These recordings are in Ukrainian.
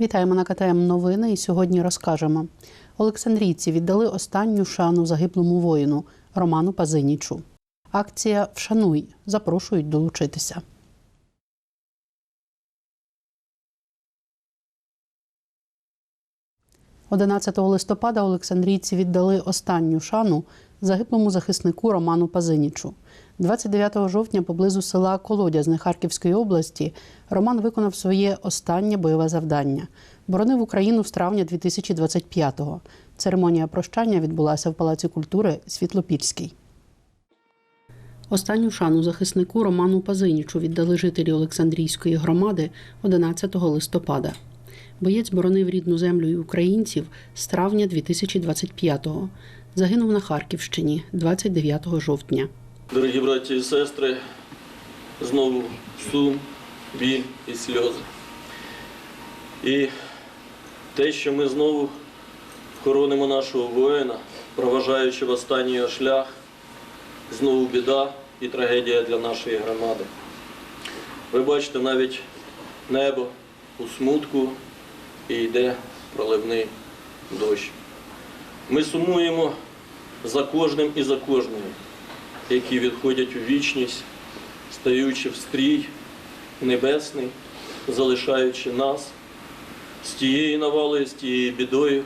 Вітаємо на КТМ новини і сьогодні розкажемо. Олександрійці віддали останню шану загиблому воїну Роману Пазинічу. Акція Вшануй запрошують долучитися. – 11 листопада Олександрійці віддали останню шану загиблому захиснику Роману Пазинічу. 29 жовтня поблизу села Колодязне Харківської області Роман виконав своє останнє бойове завдання. Боронив Україну з травня 2025-го. Церемонія прощання відбулася в Палаці культури Світлопільський. Останню шану захиснику Роману Пазинічу віддали жителі Олександрійської громади 11 листопада. Боєць боронив рідну землю і українців з травня 2025-го. Загинув на Харківщині 29 жовтня. Дорогі браті і сестри, знову сум, біль і сльози. І те, що ми знову хоронимо нашого воїна, проважаючи в останній його шлях, знову біда і трагедія для нашої громади. Ви бачите навіть небо у смутку і йде проливний дощ. Ми сумуємо за кожним і за кожною які відходять у вічність, стаючи в стрій небесний, залишаючи нас з тією навалою, з тією бідою,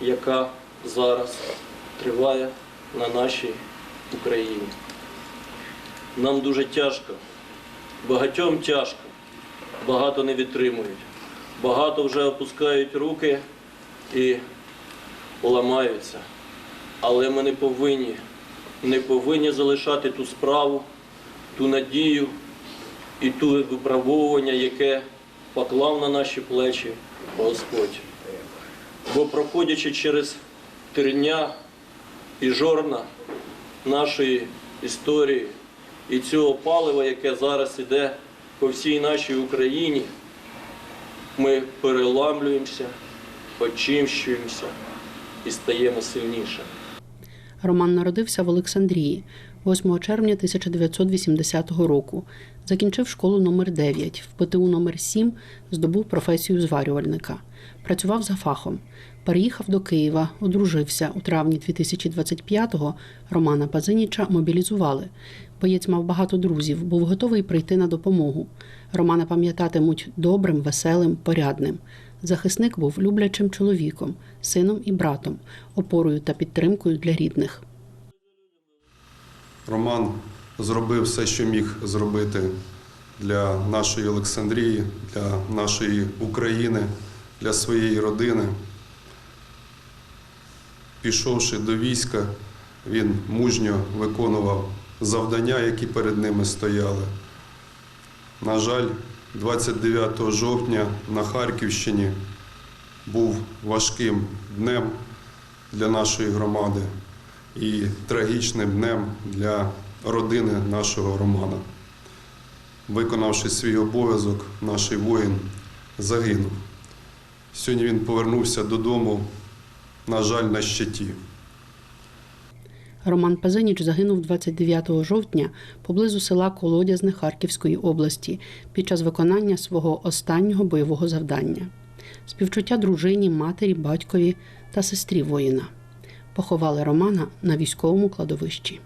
яка зараз триває на нашій Україні. Нам дуже тяжко, багатьом тяжко, багато не відтримують, багато вже опускають руки і ламаються. Але ми не повинні не повинні залишати ту справу, ту надію і ту виправовування, яке поклав на наші плечі Господь. Бо проходячи через терня і жорна нашої історії і цього палива, яке зараз іде по всій нашій Україні, ми переламлюємося, очищуємося і стаємо сильнішими. Роман народився в Олександрії 8 червня 1980 року. Закінчив школу номер 9 в ПТУ номер 7 здобув професію зварювальника. Працював за фахом. Переїхав до Києва, одружився. У травні 2025-го Романа Пазиніча мобілізували. Боєць мав багато друзів, був готовий прийти на допомогу. Романа пам'ятатимуть добрим, веселим, порядним. Захисник був люблячим чоловіком, сином і братом, опорою та підтримкою для рідних. Роман зробив все, що міг зробити для нашої Олександрії, для нашої України, для своєї родини. Пішовши до війська, він мужньо виконував завдання, які перед ними стояли. На жаль, 29 жовтня на Харківщині був важким днем для нашої громади і трагічним днем для родини нашого Романа. Виконавши свій обов'язок, наш воїн загинув. Сьогодні він повернувся додому, на жаль, на щиті. Роман Пазиніч загинув 29 жовтня поблизу села Колодязне Харківської області під час виконання свого останнього бойового завдання. Співчуття дружині, матері, батькові та сестрі воїна. Поховали Романа на військовому кладовищі.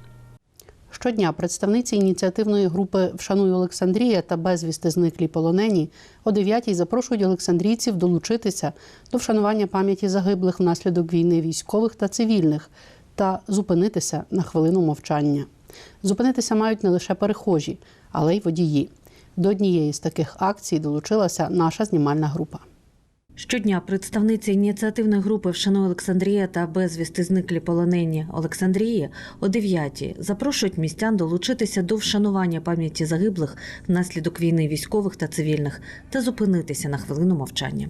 Щодня представниці ініціативної групи Вшануй Олександрія та безвісти зниклі полонені о 9-й запрошують олександрійців долучитися до вшанування пам'яті загиблих внаслідок війни військових та цивільних та зупинитися на хвилину мовчання. Зупинитися мають не лише перехожі, але й водії. До однієї з таких акцій долучилася наша знімальна група. Щодня представниці ініціативної групи «Вшануй Олександрія та безвісти зниклі полонені Олександрії о 9 запрошують містян долучитися до вшанування пам'яті загиблих внаслідок війни військових та цивільних та зупинитися на хвилину мовчання.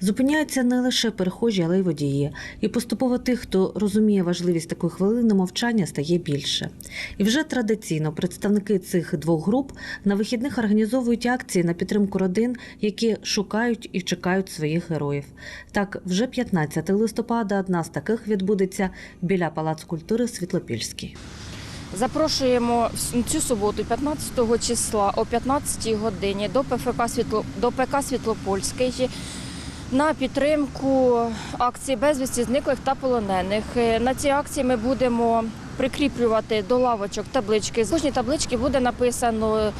Зупиняються не лише перехожі, але й водії. І поступово тих, хто розуміє важливість такої хвилини мовчання, стає більше. І вже традиційно представники цих двох груп на вихідних організовують акції на підтримку родин, які шукають і чекають своїх героїв. Так, вже 15 листопада одна з таких відбудеться біля Палац культури Світлопільський. Запрошуємо цю суботу, 15 числа о 15 годині до ПФК Світло до ПК Світлопольський на підтримку акції безвісті зниклих та полонених. Е, На цій акції ми будемо прикріплювати до лавочок таблички. З кожній таблички буде написано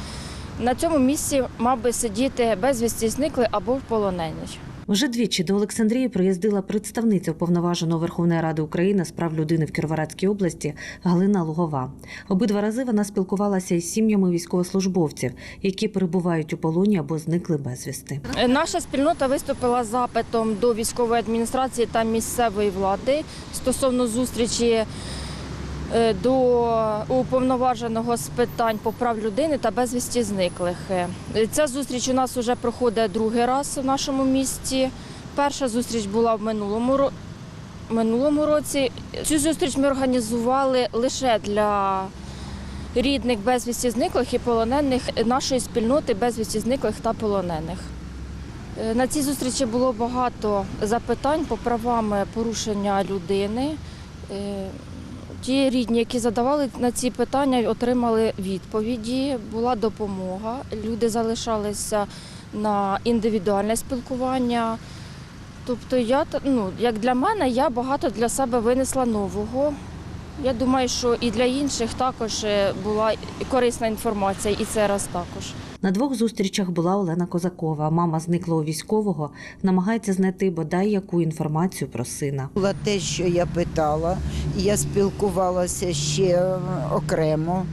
на цьому місці мав би сидіти безвісті зникли або полонені. Вже двічі до Олександрії приїздила представниця уповноваженого Верховної Ради України з прав людини в Кіровоградській області Галина Лугова. Обидва рази вона спілкувалася із сім'ями військовослужбовців, які перебувають у полоні або зникли безвісти. Наша спільнота виступила запитом до військової адміністрації та місцевої влади стосовно зустрічі до уповноваженого з питань по прав людини та безвісті зниклих. Е, Ця зустріч у нас вже проходить другий раз в нашому місті. Перша зустріч була в минулому ро- минулому році. Цю зустріч ми організували лише для рідних безвісті зниклих і полонених нашої спільноти безвісті зниклих та полонених. Е, На цій зустрічі було багато запитань по правам порушення людини. Ті рідні, які задавали на ці питання, отримали відповіді, була допомога. Люди залишалися на індивідуальне спілкування. Тобто, я ну, як для мене, я багато для себе винесла нового. Я думаю, що і для інших також е, була корисна інформація, і це раз також. На двох зустрічах була Олена Козакова. Мама зниклого військового намагається знайти бодай яку інформацію про сина. Було те, що я питала, я спілкувалася ще е, окремо.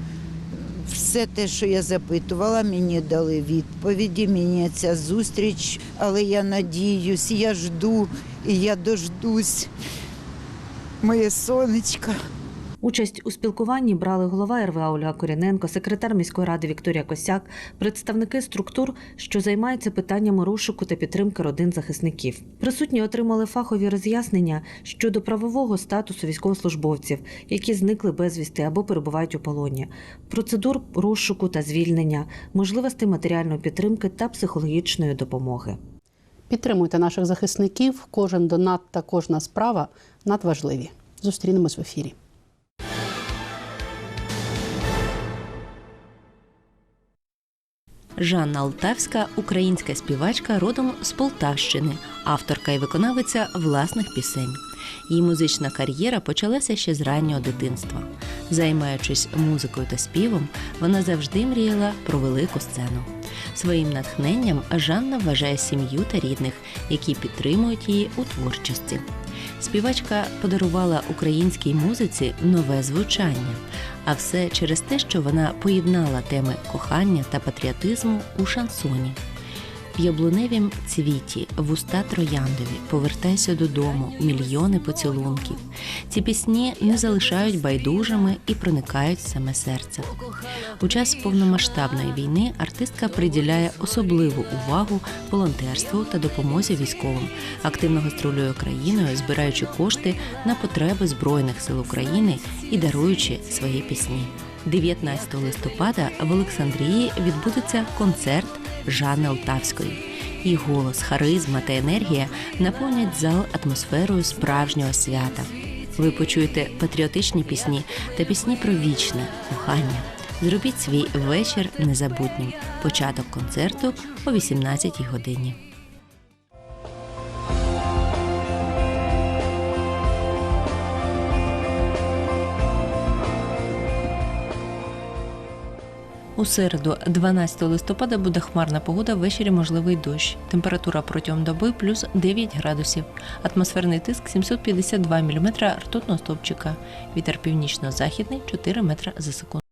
Все те, що я запитувала, мені дали відповіді, мені ця зустріч, але я надіюсь, я жду і я дождусь. Моє сонечко. Участь у спілкуванні брали голова РВА Ольга Коріненко, секретар міської ради Вікторія Косяк, представники структур, що займаються питаннями розшуку та підтримки родин захисників. Присутні отримали фахові роз'яснення щодо правового статусу військовослужбовців, які зникли безвісти або перебувають у полоні, процедур розшуку та звільнення, можливостей матеріальної підтримки та психологічної допомоги. Підтримуйте наших захисників. Кожен донат та кожна справа надважливі. Зустрінемось в ефірі. Жанна Алтавська українська співачка родом з Полтавщини, авторка і виконавиця власних пісень. Її музична кар'єра почалася ще з раннього дитинства. Займаючись музикою та співом, вона завжди мріяла про велику сцену. Своїм натхненням Жанна вважає сім'ю та рідних, які підтримують її у творчості. Співачка подарувала українській музиці нове звучання, а все через те, що вона поєднала теми кохання та патріотизму у шансоні. В яблуневім цвіті, в уста трояндові, повертайся додому, мільйони поцілунків. Ці пісні не залишають байдужими і проникають саме серце. У час повномасштабної війни артистка приділяє особливу увагу волонтерству та допомозі військовим, активно гастролює країною, збираючи кошти на потреби Збройних сил України і даруючи свої пісні. 19 листопада в Олександрії відбудеться концерт Жанни Олтавської. Її голос, харизма та енергія наповнять зал атмосферою справжнього свята. Ви почуєте патріотичні пісні та пісні про вічне кохання. Зробіть свій вечір незабутнім. Початок концерту о 18 годині. У середу, 12 листопада, буде хмарна погода, ввечері можливий дощ. Температура протягом доби плюс 9 градусів. Атмосферний тиск 752 мм ртутного стовпчика. Вітер північно-західний 4 метра за секунду.